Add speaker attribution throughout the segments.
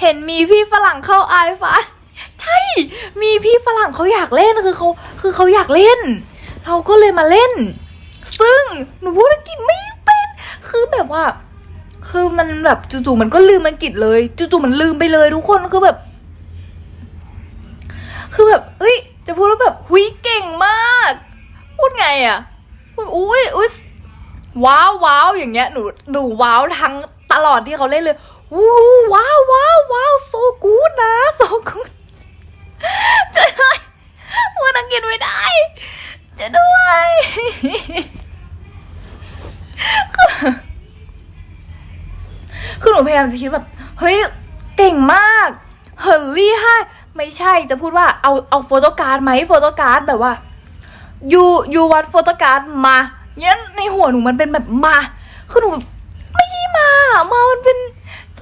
Speaker 1: เห็นมีพี่ฝรั่งเข้าไอฟ้าใช่ มีพี่ฝรั่งเขาอยากเล่นคือเขาคือเขาอยากเล่น เราก็เลยมาเล่น ซึ่งหนูพูดอังกฤษไม่เป็น คือแบบว่า คือมันแบบจู่ๆมันก็ลืมอังกฤษเลยจู่ๆมันลืมไปเลยทุกคนคือแบบ คือแบบเฮ้ยจะพูดว่าแบบหุยเก่งมาก พูดไงอะพูดอุ้ยอุ้ยว้าวว้าวอย่างเงี้ยหนูหนูว้าวทั้งตลอดที่เขาเล่นเลย วู้ว้าวว้าวว้าวโซกูดนะโซกูดจะได้พูดอังกฤษไม่ได้จะด้วยคือหนูพยายามจะคิดแบบ เฮ้ย เก่งมากเฮอร์รี่ให้ไม่ใช่จะพูดว่าเอาเอาโฟโต้การ์ดไหมโฟโต้การ์ดแบบว่ายูยูวัดโฟโต้การ์ดมาเนี้ยในหัวหนูมันเป็นแบบมา คือหนูไม่ใช่มา มามันเป็น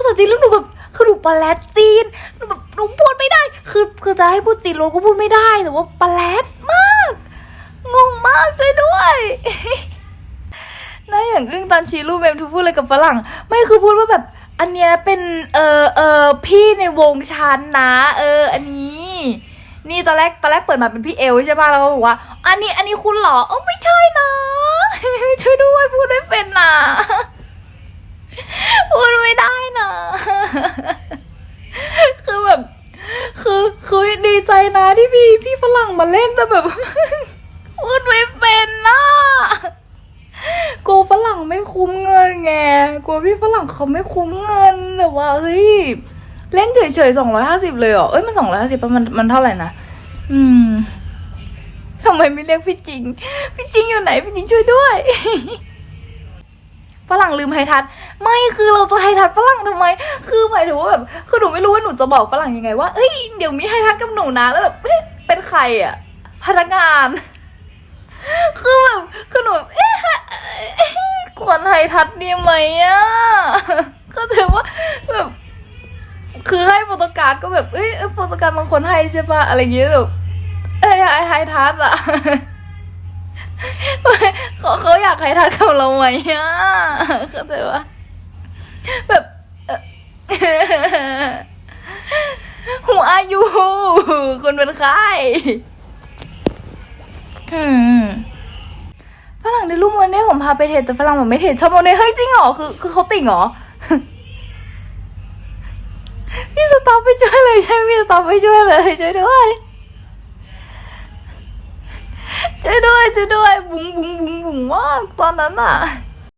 Speaker 1: ษาจีนแล้วหนูแบบคือหนูปลาแรดจีนหนูแบบหนูพูดไม่ได้ คือคือจะให้พูดจีนเราก็พูดไม่ได้แต่ว่าปลาแรดมาก งงมากช่วยด้วยน่าอย่างอึ้งตอนชี้รูปเมมทูพูดเลยกับฝรั่ง ไม่คือพูดว่าแบบ อันเนี้ยเป็นเออเออพี่ในวงชั้นนะ เออ อันนี้ นี่ตอนแรกตอนแรกเปิดมาเป็นพี่เอลใช่ป่ะแล้วก็บอกว่า อันนี้อันนี้คุณเหรอเออไม่ใช่นะช่วยด้วยพูดไม่เป็นนะ พูดไม่ได้นะ คือแบบ คือคือดีใจนะที่พี่พี่ฝรั่งมาเล่นแต่แบบพูดไม่เป็นนะกลัวฝรั่งไม่คุ้มเงินไงกลัวพี่ฝรั่งเขาไม่คุ้มเงินแต่ว่าเฮ้ยเล่นเฉยๆสองร้อยห้าสิบเลยเหรอเอ้ยมันสองร้อยห้าสิบมันมันเท่าไหร่นะอืมทำไมไม่เรียกพี่จริง พี่จริงอยู่ไหน พี่จริงช่วยด้วย ฝรั่งลืมไฮทัชไม่คือเราจะไฮทัชฝรั่งทำไม คือหมายถึงว่าแบบคือหนูไม่รู้ว่าหนูจะบอกฝรั่งยังไงว่าเอ้ยเดี๋ยวมีไฮทัชกับหนูนะแล้วแบบเฮ้ยเป็นใครอะพนักงาน คือแบบคือหนูเอ๊ะควรไฮทัชดีไหมอะก็ถือว่าแบบคือให้โฟโตการ์ดก็แบบเอ้ยโฟโตการ์ดบางคนให้ใช่ปะอะไรอย่างเงี้ยแบบเอ้ยไอไฮทัชอะ เขาเขาอยากไฮทัชกับเราไหมอะเข้าใจปะแบบหัวอายุคุณเป็นใครฝรั่งในรูปโมเน่ผมพาไปเทรดแต่ฝรั่งผมไม่เทรดชอบโมเน่เฮ้ยจริงเหรอคือคือเขาติ่งเหรอพี่สต็อปไปช่วยเลยใช่พี่สต็อปไปช่วยเลยช่วยด้วย ช่วยด้วยช่วยด้วยบุ๋งบุ๋งบุ๋งบุ๋งมากตอนนั้นอะ